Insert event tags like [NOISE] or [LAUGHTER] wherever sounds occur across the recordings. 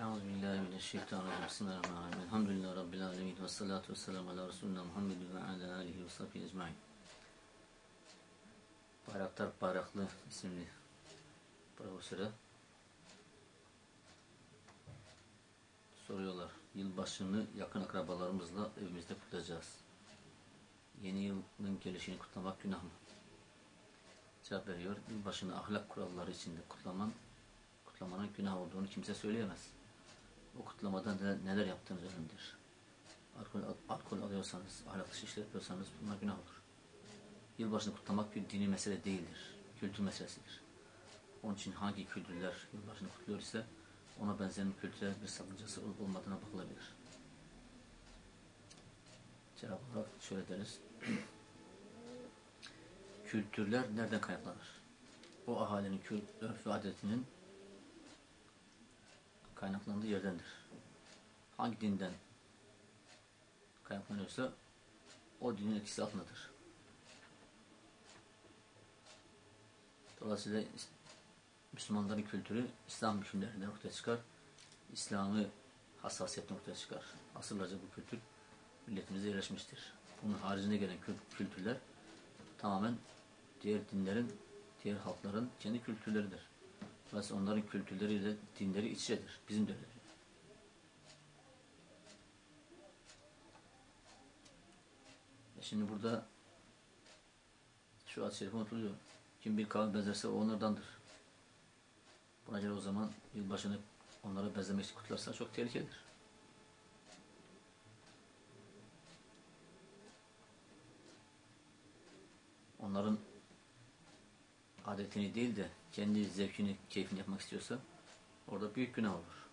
Euzu billahi mineşşeytanirracim. Bismillahirrahmanirrahim. Elhamdülillahi rabbil alamin ve salatu vesselamu ala resulina Muhammedin ve ala alihi ve sahbihi ecmaîn. Bayraktar Bayraklı isimli profesöre soruyorlar. Yılbaşını yakın akrabalarımızla evimizde kutlayacağız. Yeni yılın gelişini kutlamak günah mı? Cevap veriyor. Yılbaşını ahlak kuralları içinde kutlaman, kutlamanın günah olduğunu kimse söyleyemez. O kutlamada neler yaptığınız önemlidir. Alkol, alkol alıyorsanız, ahlak dışı işler yapıyorsanız bunlar günah olur. Yılbaşını kutlamak bir dini mesele değildir. Kültür meselesidir. Onun için hangi kültürler yılbaşını kutluyor ise ona benzeyen kültürel bir sakıncası olup olmadığına bakılabilir. Cevap olarak şöyle deriz. [CLEARS THROAT] Kültürler nereden kaynaklanır? O ahalinin örf ve adetinin kaynaklandığı yerdendir. Hangi dinden kaynaklanıyorsa o dinin etkisi altındadır. Dolayısıyla Müslümanların kültürü İslam hükümlerinden ortaya çıkar. İslam'ı hassasiyetten ortaya çıkar. Asırlarca bu kültür milletimize yerleşmiştir. Bunun haricinde gelen kültürler tamamen diğer dinlerin, diğer halkların kendi kültürleridir. Dolayısıyla onların kültürleriyle dinleri iç içedir. Bizim de öyle. E şimdi burada şu ad-i şerif unutuluyor. Kim bir kavim benzerse o onlardandır. Buna göre o zaman yılbaşını onlara benzemek için kutlarsa çok tehlikelidir. Onların adetini değil de kendi zevkini, keyfini yapmak istiyorsa orada büyük günah olur.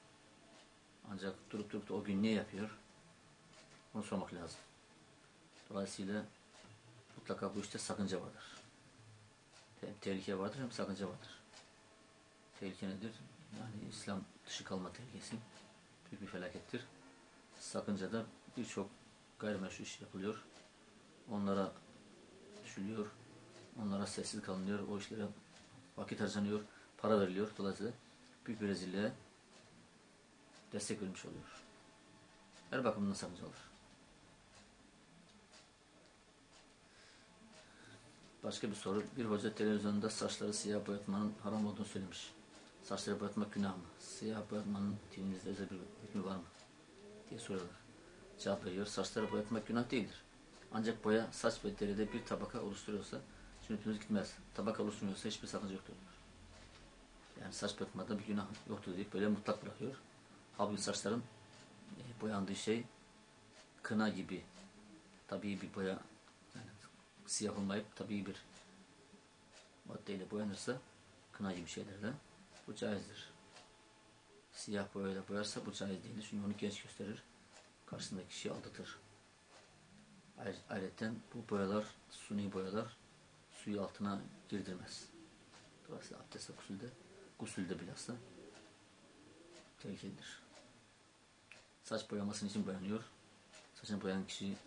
Ancak durup durup da o gün ne yapıyor? Onu sormak lazım. Dolayısıyla mutlaka bu işte sakınca vardır. Hem tehlike vardır hem sakınca vardır. Tehlike nedir? Yani İslam dışı kalma tehlikesi. Büyük bir felakettir. Sakınca da birçok gayrimeşru iş yapılıyor. Onlara düşülüyor. Onlara sessiz kalınıyor. O işlere vakit harcanıyor. Para veriliyor. Dolayısıyla büyük bir rezilliğe destek verilmiş oluyor. Her bakımdan sakınca olur. Başka bir soru. Bir hoca televizyonda saçları siyah boyatmanın haram olduğunu söylemiş. Saçları boyatmak günah mı? Siyah boyatmanın dinimizde özel bir hükmü var mı? diye soruyorlar. Cevap veriyor. Saçları boyatmak günah değildir. Ancak boya saç ve bir tabaka oluşturuyorsa sünnetimiz gitmez. Tabaka oluşturmuyorsa hiçbir sakınca yoktur. Yani saç boyatmada bir günah yoktur deyip böyle mutlak bırakıyor. Halbuki saçların e, boyandığı şey kına gibi tabii bir boya yani siyah olmayıp tabii bir maddeyle boyanırsa kına gibi şeylerle bu caizdir. Siyah boyayla boyarsa bu caiz değildir. Çünkü onu genç gösterir. Karşısındaki kişiyi aldatır. Ayrıca bu boyalar, suni boyalar suyu altına girdirmez. Dolayısıyla abdestle gusülde, gusülde bilhassa tehlikelidir. Saç boyamasının için boyanıyor. Saçını boyayan kişi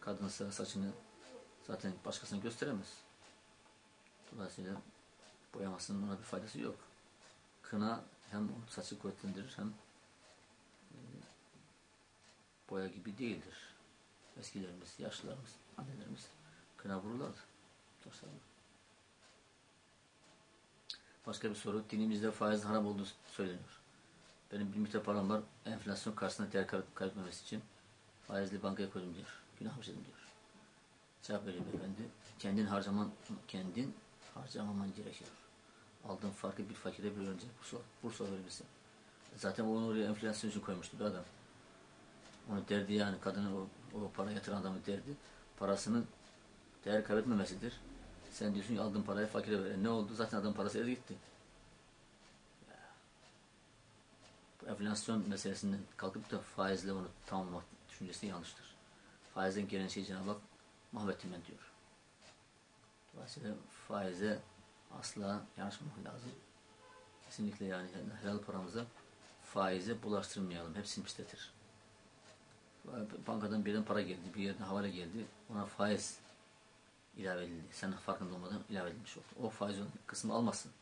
kadınsa saçını zaten başkasına gösteremez. Dolayısıyla boyamasının ona bir faydası yok. Kına hem saçı kuvvetlendirir hem e, boya gibi değildir. Eskilerimiz, yaşlılarımız, annelerimiz kına vururlardı. Başka bir soru. Dinimizde faiz haram olduğu söyleniyor. Benim bir miktar param var. Enflasyon karşısında değer kaybetmemesi için faizli bankaya koydum diyor. Günah işledim diyor. Cevap veriyor efendi. Kendin harcaman, kendin harcamaman gerekiyor. Aldığın farkı bir fakire bir önce bursa, bursa verirsin. Zaten onu oraya enflasyon için koymuştu bir adam. Onu derdi yani kadının o, o para yatıran adamın derdi. Parasının değer kaybetmemesidir. Sen diyorsun ki aldığın parayı fakire ver. E ne oldu? Zaten adam parası elde gitti. Bu enflasyon meselesinden kalkıp da faizle onu tamamlamak düşüncesi yanlıştır. Faizden gelen şey Cenab-ı Hak mahvettim ben diyor. Dolayısıyla faize asla yanaşmamak lazım. Kesinlikle yani helal paramıza faize bulaştırmayalım. Hepsini pisletir. Bankadan birden para geldi, bir yerden havale geldi. Ona faiz ilave edildi. Sen farkında olmadan ilave edilmiş oldu. O faiz kısmı almasın.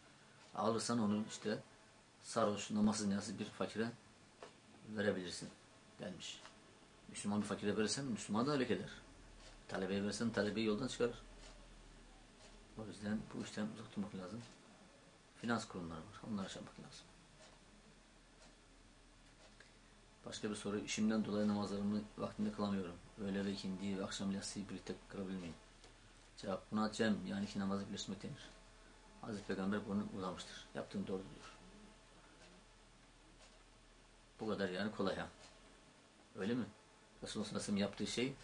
Alırsan onu işte sarhoş, namazsız niyazsız bir fakire verebilirsin denmiş. Müslüman bir fakire verirsen Müslüman da öyle eder. Talebeye verirsen talebeyi yoldan çıkarır. O yüzden bu işten uzak durmak lazım. Finans kurumları var. Onlara şey yapmak lazım. Başka bir soru. İşimden dolayı namazlarımı vaktinde kılamıyorum. Öğle ve ikindi ve akşam yatsıyı birlikte kılabilir miyim? Cevap buna cem yani iki namazı birleştirmek denir. Hazreti Peygamber bunu uygulamıştır. Yaptığın doğru diyor. Bu kadar yani kolay ha. Öyle mi? Resulullah yaptığı şey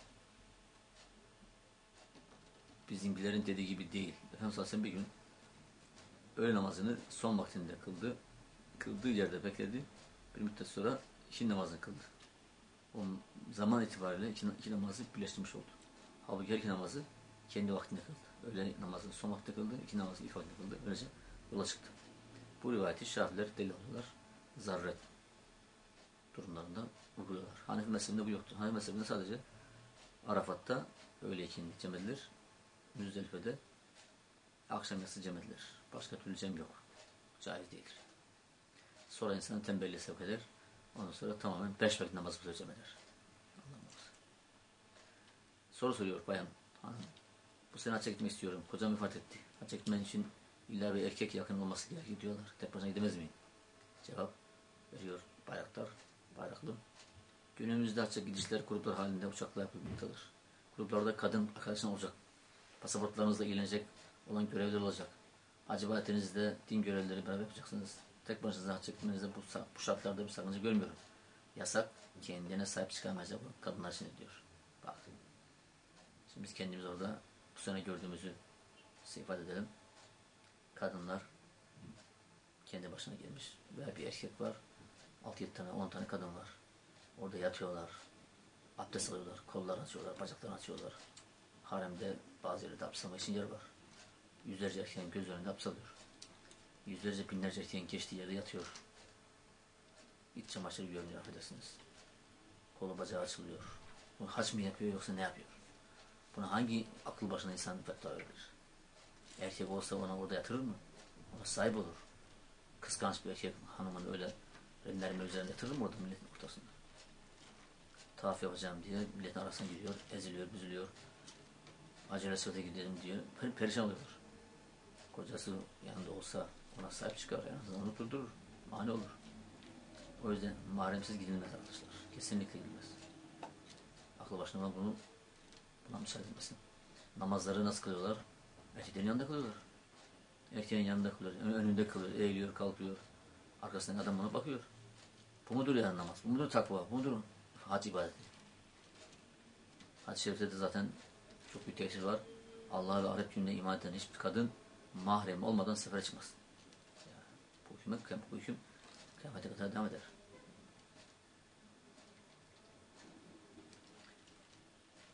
bizimkilerin dediği gibi değil. Efendimiz sallallahu bir gün öğle namazını son vaktinde kıldı. Kıldığı yerde bekledi. Bir müddet sonra iki namazını kıldı. O zaman itibariyle iki, iki namazı birleştirmiş oldu. Halbuki her iki namazı kendi vaktinde kıldı. Öğle namazını son vakitte kıldı, iki namazı ilk vakitte kıldı. Böylece yola çıktı. Bu rivayeti şafiler deli alıyorlar. Zarret durumlarında uyguluyorlar. Hanefi mezhebinde bu yoktur. Hanefi mezhebinde sadece Arafat'ta öğle ikindi cem edilir. Müzdelife'de akşam yatsı cem edilir. Başka türlü cem yok. Caiz değildir. Sonra insanın tembelliğe sevk eder. Ondan sonra tamamen beş vakit namaz kılıyor cem eder. Soru soruyor bayan hanım. Bu sene hacca gitmek istiyorum. Kocam vefat etti. Hacca gitmen için illa bir erkek yakın olması gerekir diyorlar. Tek başına gidemez miyim? Cevap veriyor Bayraktar, Bayraklı. Günümüzde hacca gidişler gruplar halinde uçakla yapılmaktadır. Gruplarda kadın arkadaşın olacak. Pasaportlarınızla ilgilenecek olan görevler olacak. Acaba denizde din görevlileri beraber yapacaksınız. Tek başınıza hacca gitmenizde bu, bu şartlarda bir sakınca görmüyorum. Yasak kendine sahip çıkamayacak kadınlar için diyor. Bak. Şimdi biz kendimiz orada bu sene gördüğümüzü ifade edelim. Kadınlar kendi başına gelmiş. Veya bir erkek var. 6-7 tane 10 tane kadın var. Orada yatıyorlar. Abdest alıyorlar. Kollarını açıyorlar. Bacaklarını açıyorlar. Haremde bazı yerlerde abdest için yer var. Yüzlerce erkeğin göz önünde abdest. Yüzlerce binlerce erkeğin geçtiği yerde yatıyor. İç çamaşırı görünüyor affedersiniz. Kolu bacağı açılıyor. Haç mı yapıyor yoksa ne yapıyor? Buna hangi akıl başına insan fetva verir? Erkek olsa ona orada yatırır mı? Ona sahip olur. Kıskanç bir erkek hanımın öyle mermer üzerinde yatırır mı orada milletin ortasında? Tavaf yapacağım diye milletin arasına giriyor, eziliyor, büzülüyor. Acele sırada gidelim diyor. Per perişan oluyor. Kocası yanında olsa ona sahip çıkar. En azından onu durdurur. Mani olur. O yüzden mahremsiz gidilmez arkadaşlar. Kesinlikle gidilmez. Aklı başına bunu buna müsaade etmesin. Namazları nasıl kılıyorlar? Erkeklerin yanında kılıyorlar. Erkeğin yanında kılıyor. Önünde kılıyor. Eğiliyor, kalkıyor. Arkasından adam ona bakıyor. Bu mudur yani namaz? Bu mudur takva? Bu mudur hac ibadeti? Hac-ı Şerif'te de zaten çok büyük tesir var. Allah ve ahiret gününe iman eden hiçbir kadın mahrem olmadan sefere çıkmaz. Yani bu hüküm, bu hüküm kıyamete kadar devam eder.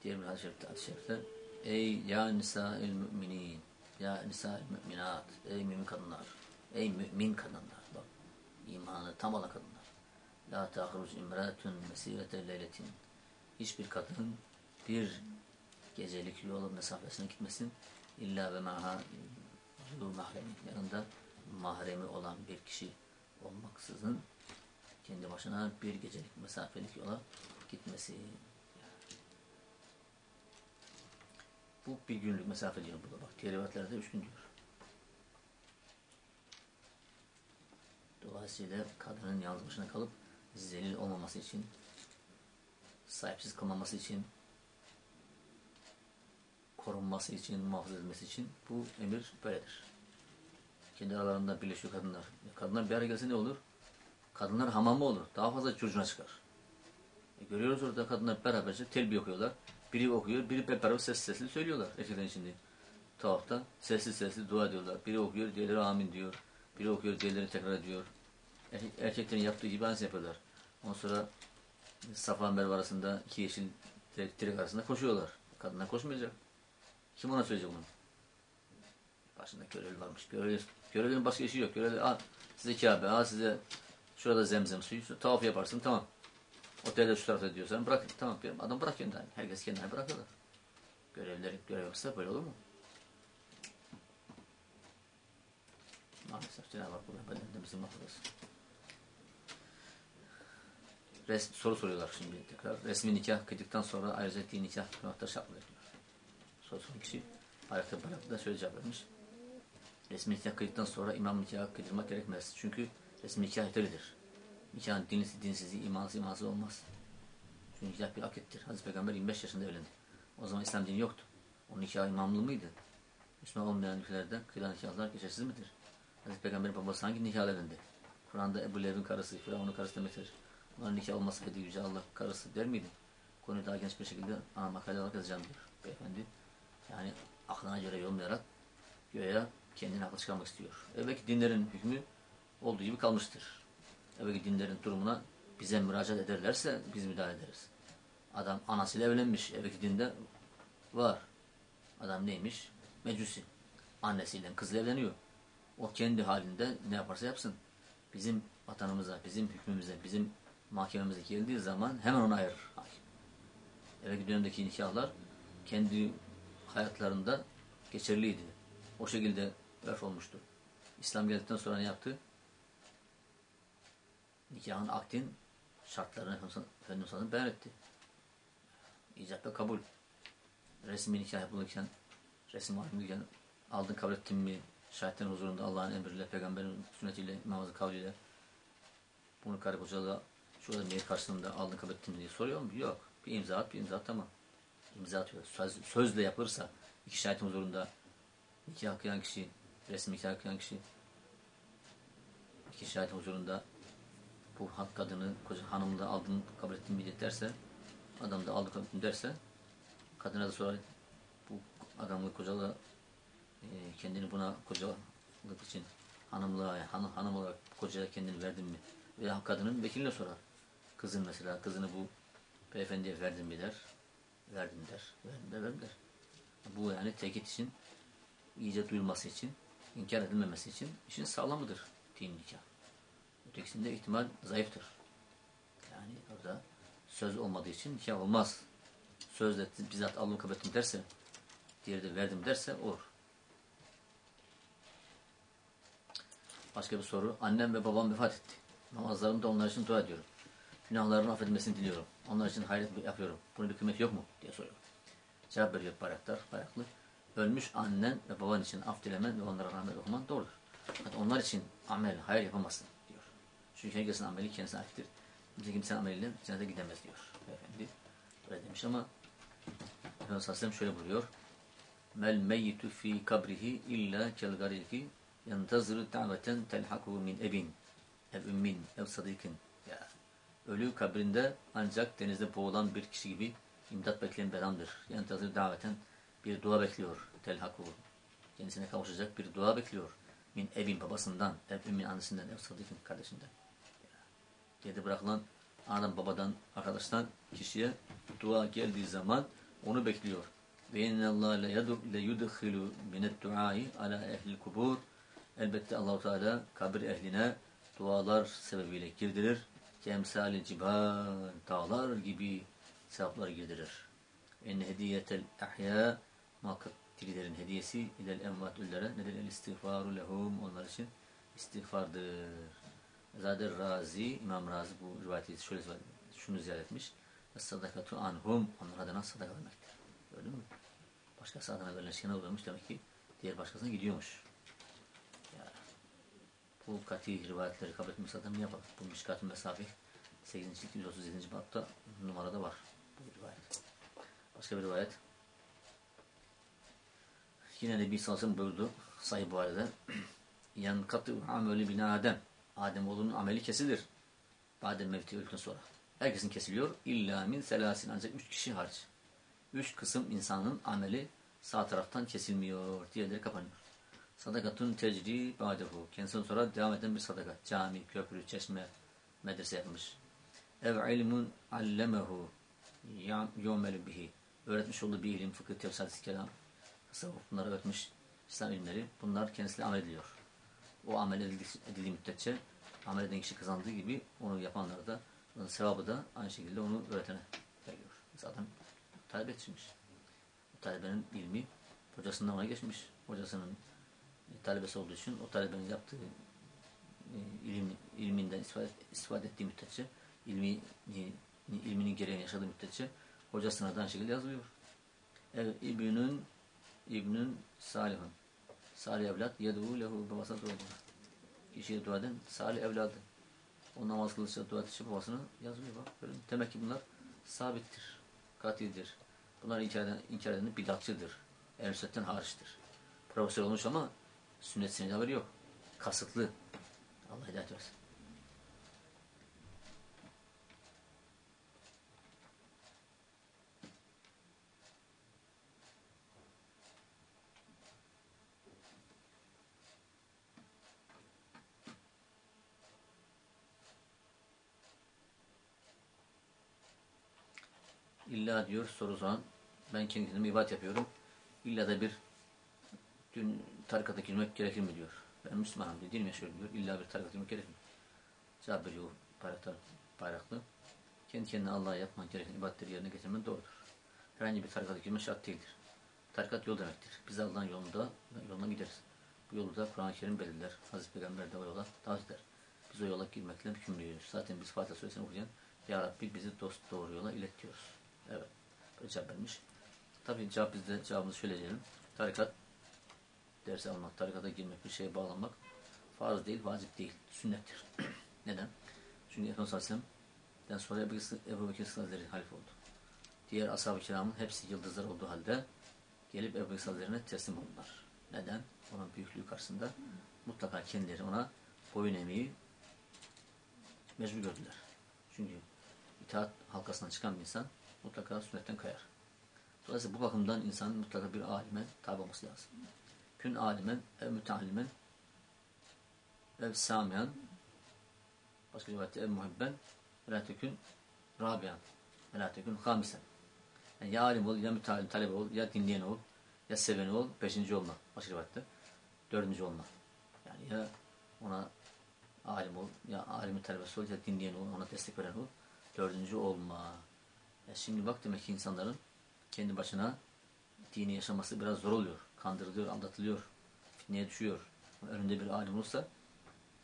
Diğer bir hadis-i şerifte, Ey ya nisa'il müminin Ya nisa'il müminat Ey mümin kadınlar Ey mümin kadınlar Bak imanı tam olan kadınlar La tahruc imratun mesirete leyletin Hiçbir kadın bir gecelik yol mesafesine gitmesin illa ve maha zu mahremi yanında mahremi olan bir kişi olmaksızın kendi başına bir gecelik mesafelik yola gitmesi. Bu bir günlük mesafe diyor burada bak. Diğer üç gün diyor. Dolayısıyla kadının yalnız başına kalıp zelil olmaması için sahipsiz kalmaması için korunması için, muhafaza edilmesi için bu emir böyledir. Kendi aralarında birleşiyor kadınlar. Kadınlar bir araya gelse ne olur? Kadınlar hamamı olur. Daha fazla çocuğuna çıkar. E görüyoruz orada kadınlar beraberce telbiye okuyorlar. Biri okuyor, biri beraber ses sesli söylüyorlar erkeklerin şimdi. Tavafta sessiz sesli dua ediyorlar. Biri okuyor, diğerleri amin diyor. Biri okuyor, diğerleri tekrar ediyor. Erkek, erkeklerin yaptığı gibi aynısını yapıyorlar. Ondan sonra Safa Merve arasında iki yeşil direk, direk arasında koşuyorlar. Kadınlar koşmayacak. Kim ona söyleyecek bunu? Başında görevli varmış. Görevli, görevlinin başka işi yok. Görevli, al size Kabe, al size şurada zemzem suyu, tavaf yaparsın, tamam. Otelde şu tarafta diyorsan bırak, tamam. Adam bırak kendini. Herkes kendine bırakıyorlar. Görevliler görev yoksa böyle olur mu? Maalesef Cenab-ı Hak bu bedeninde bizi mahvolası. res, soru soruyorlar şimdi tekrar. Resmi nikah kıydıktan sonra ayrıca dini nikah kıymakta şart mıdır? Soru soran kişi ayakta bıraktığı şöyle cevap vermiş. Resmi nikah kıydıktan sonra imam nikah kıydırmak gerekmez. Çünkü resmi nikah yeterlidir. Nikahın dinlisi dinsizi, imansız imansız olmaz. Çünkü nikah bir akittir. Hazreti Peygamber 25 yaşında evlendi. O zaman İslam dini yoktu. O nikah imamlı mıydı? Müslüman olmayan ülkelerde kıyılan nikahlar geçersiz midir? Hazreti Peygamber'in babası hangi nikah evlendi? Kur'an'da Ebu Leheb'in karısı, Firavun'un karısı demektir. Bunların nikah olmasaydı Yüce Allah karısı der miydi? Konuyu daha geniş bir şekilde ana makale olarak yazacağım diyor beyefendi. Yani aklına göre yorumlayarak göğe kendini haklı çıkarmak istiyor. Evvelki dinlerin hükmü olduğu gibi kalmıştır. Evvelki dinlerin durumuna bize müracaat ederlerse biz müdahale ederiz. Adam anasıyla evlenmiş. Evvelki dinde var. Adam neymiş? Mecusi. Annesiyle kızla evleniyor. O kendi halinde ne yaparsa yapsın. Bizim vatanımıza, bizim hükmümüze, bizim mahkememize geldiği zaman hemen onu ayırır hakim. Evvelki dönemdeki nikahlar kendi hayatlarında geçerliydi. O şekilde örf olmuştu. İslam geldikten sonra ne yaptı? Nikahın akdin şartlarını Efendimiz Sallallahu beyan etti. İcap ve kabul. Resmi nikah yapılırken, resim alınırken aldın kabul ettin mi? Şahitlerin huzurunda Allah'ın emriyle, peygamberin sünnetiyle, namazı kavliyle bunu karı kocalığa şurada niyet karşılığında aldın kabul ettin mi diye soruyor mu? Yok. Bir imza at, bir imza at tamam. İmza atıyor. Söz, sözle yapılırsa iki şahitin huzurunda nikah kıyan kişi, resmi nikah kıyan kişi iki şahit huzurunda bu kadını, koca da aldın kabul ettin mi derse adam da aldı kabul ettin derse kadına da sonra bu adamı kocalığa e, kendini buna kocalık için hanımlığa, hanım, hanım olarak kocaya kendini verdin mi? Veya kadının vekiline sorar. Kızın mesela, kızını bu beyefendiye verdin mi der. Verdim der. Verdim der, verdim der. Bu yani tekit için, iyice duyulması için, inkar edilmemesi için işin sağlamıdır din nikah. Ötekisinde ihtimal zayıftır. Yani orada söz olmadığı için nikah olmaz. Sözle bizzat aldım kabul ettim derse, diğeri de verdim derse olur. Başka bir soru. Annem ve babam vefat etti. Namazlarımda onlar için dua ediyorum. Günahlarının affedilmesini diliyorum. Onlar için hayret yapıyorum. Bunun bir kıymeti yok mu? diye soruyor. Cevap veriyor bayraktar, bayraklı. Ölmüş annen ve baban için af dilemen ve onlara rahmet okuman doğrudur. Fakat onlar için amel, hayır yapamazsın. Çünkü herkesin ameli kendisine aittir. Kimse kimsenin ameliyle cennete gidemez diyor. Efendi öyle demiş ama Efendimiz Aleyhisselam şöyle buyuruyor. Mel meyyitu fi kabrihi illa kel gariki yentazırı daveten telhaku min ebin ev ümmin ev sadikin ya ölü kabrinde ancak denizde boğulan bir kişi gibi imdat bekleyen bir adamdır. Yentazır daveten bir dua bekliyor telhaku kendisine kavuşacak bir dua bekliyor min evin babasından ev ümmin annesinden ev sadikin kardeşinden geride bırakılan anadan babadan arkadaştan kişiye dua geldiği zaman onu bekliyor. Ve innallâhe le yudkhilu minet duai ala ehlil kubur. Elbette Allahu Teala kabir ehline dualar sebebiyle girdirir. Kemsali cibal dağlar gibi sevaplar girdirir. En hediyetel ahya muhakkak dirilerin hediyesi ilel envat üllere nedir el istiğfaru lehum onlar için istiğfardır. Zader Razi, İmam Razi bu rivayeti şöyle şunu ziyaret etmiş. Sadakatu anhum onlar adına sadaka vermektir. Gördün mü? Başkası adına verilen şeyine uğramış demek ki diğer başkasına gidiyormuş. Ya, bu kati rivayetleri kabul etmiş adam ne yapalım? Bu Mişkat-ı Mesafi 8. 137. batta numarada var bu rivayet. Başka bir rivayet. Yine Nebi Sallallahu Aleyhi buyurdu Sahih Buhari'de [CLEARS THROAT] Yankatı ameli bin Adem Ademoğlunun ameli kesilir. Adem mevti öldükten sonra. Herkesin kesiliyor. İlla min selasin ancak üç kişi hariç. Üç kısım insanın ameli sağ taraftan kesilmiyor. Diğerleri kapanıyor. Sadakatun tecri ba'dehu. Kendisinden sonra devam eden bir sadakat. Cami, köprü, çeşme, medrese yapmış. Ev ilmun allemehu yomelu bihi. Öğretmiş olduğu bir ilim, fıkıh, tefsir, kelam, tasavvuf bunları öğretmiş İslam ilimleri. Bunlar kendisiyle amel ediliyor. O amel edildiği müddetçe amel eden kişi kazandığı gibi onu yapanlara da sevabı da aynı şekilde onu öğretene veriyor. Adam talep etmiş. Talebenin ilmi hocasından ona geçmiş. Hocasının e, talebesi olduğu için o talebenin yaptığı e, ilim, ilminden istifade, istifade ettiği müddetçe ilmi, ilminin gereğini yaşadığı müddetçe hocasına da aynı şekilde yazılıyor. Ev İbnün İbnün Salihun. Salih evlat yedu lehu babasına dua ediyor. Kişiye dua eden salih evladı. O namaz kılırsa dua edilse babasına yazılıyor bak. Böyle. Demek ki bunlar sabittir. Katidir. Bunlar inkar eden, inkar eden bidatçıdır. Ehl-i sünnetten hariçtir. Profesör olmuş ama sünnet haberi yok. Kasıtlı. Allah hidayet versin. İlla diyor soru soran ben kendime ibadet yapıyorum. İlla da bir dün tarikata girmek gerekir mi diyor. Ben Müslümanım diyor. Dinim yaşıyorum diyor. İlla bir tarikata girmek gerekir mi? Cevap veriyor bayraktar, bayraklı. Kendi kendine Allah'a yapman gereken ibadetleri yerine getirmen doğrudur. Herhangi bir tarikata girme şart değildir. Tarikat yol demektir. Biz Allah'ın yolunda yoluna gideriz. Bu yolu da Kur'an-ı Kerim belirler. Hazreti Peygamber de o yola davet eder. Biz o yola girmekle hükümlüyüz. Zaten biz Fatiha Suresini okuyan Ya Rabbi bizi dost doğru yola ilet diyoruz. Evet. Böyle cevap vermiş. Tabii cevap bizde cevabımızı şöyle diyelim. Tarikat dersi almak, tarikata girmek, bir şeye bağlanmak farz değil, vacip değil. Sünnettir. [CLEARS THROAT] Neden? Çünkü Efendimiz Aleyhisselam'dan sonra Ebu Bekir Sıddık halife oldu. Diğer ashab-ı kiramın hepsi yıldızlar olduğu halde gelip Ebu Bekir Sıddık'ına teslim oldular. Neden? Onun büyüklüğü karşısında mutlaka kendileri ona boyun emeği mecbur gördüler. Çünkü itaat halkasından çıkan bir insan mutlaka sünnetten kayar. Dolayısıyla bu bakımdan insanın mutlaka bir alime tabi olması lazım. Kün alimen, ev müteallimen, ev samiyan, başka rivayette ev muhibben, ve tekün rabiyan, ve tekün hamisen. Yani ya alim ol, ya müteallim, talebe ol, ya dinleyen ol, ya seven ol, beşinci olma. Başka rivayette. Dördüncü olma. Yani ya ona alim ol, ya alimin talebesi ol, ya dinleyen ol, ona destek veren ol. Dördüncü olma. Ya şimdi bak demek ki insanların kendi başına dini yaşaması biraz zor oluyor. Kandırılıyor, aldatılıyor, fitneye düşüyor. Önünde bir alim olursa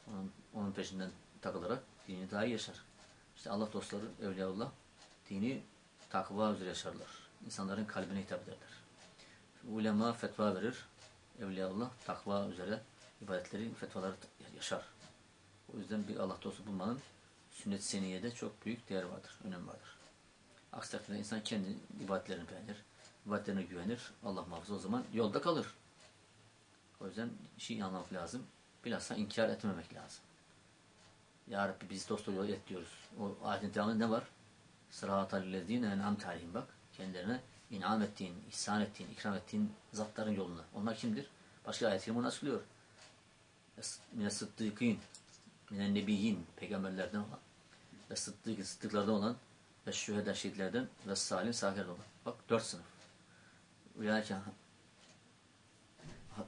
onun, onun peşinden takılarak dini daha iyi yaşar. İşte Allah dostları, Evliyaullah dini takva üzere yaşarlar. İnsanların kalbine hitap ederler. Ulema fetva verir. Evliyaullah takva üzere ibadetleri, fetvaları yaşar. O yüzden bir Allah dostu bulmanın sünnet seniyede çok büyük değer vardır, önem vardır. Aksi takdirde insan kendi ibadetlerini beğenir, ibadetlerine güvenir. Allah muhafaza o zaman yolda kalır. O yüzden şey anlamak lazım. Bilhassa inkar etmemek lazım. Ya Rabbi biz dost yol et diyoruz. O ayetin devamında ne var? Sıratal lezine en'am tarihim bak. Kendilerine inam ettiğin, ihsan ettiğin, ikram ettiğin zatların yoluna. Onlar kimdir? Başka ayet-i bunu açıklıyor. Mine sıddıkîn, mine nebiyyin, peygamberlerden olan ve sıddık, sıddıklardan olan ve şüheda şehitlerden ve salim salihlerden olan. Bak dört sınıf. Ulaike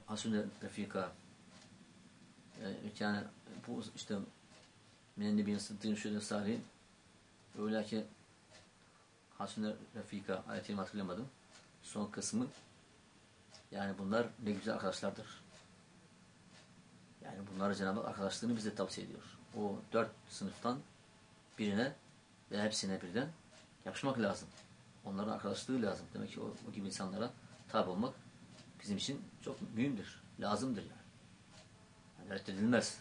hasune refika yani bu işte mine nebiyyin, sıddıkın, şüheda, salihin Ulaike hasune refika ayetini hatırlamadım. Son kısmı yani bunlar ne güzel arkadaşlardır. Yani bunları Cenab-ı Hak arkadaşlığını bize tavsiye ediyor. O dört sınıftan birine ve hepsine birden yapışmak lazım. Onların arkadaşlığı lazım. Demek ki o, o gibi insanlara tabi olmak bizim için çok mühimdir. Lazımdır yani. yani reddedilmez.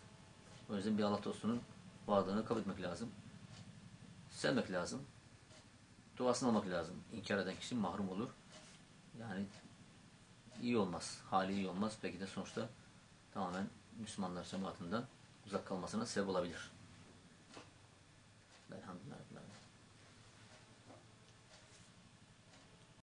O yüzden bir Allah dostunun varlığını kabul etmek lazım. Sevmek lazım. Duasını almak lazım. İnkar eden kişi mahrum olur. Yani iyi olmaz. Hali iyi olmaz. Belki de sonuçta tamamen Müslümanlar cemaatinden uzak kalmasına sebep olabilir.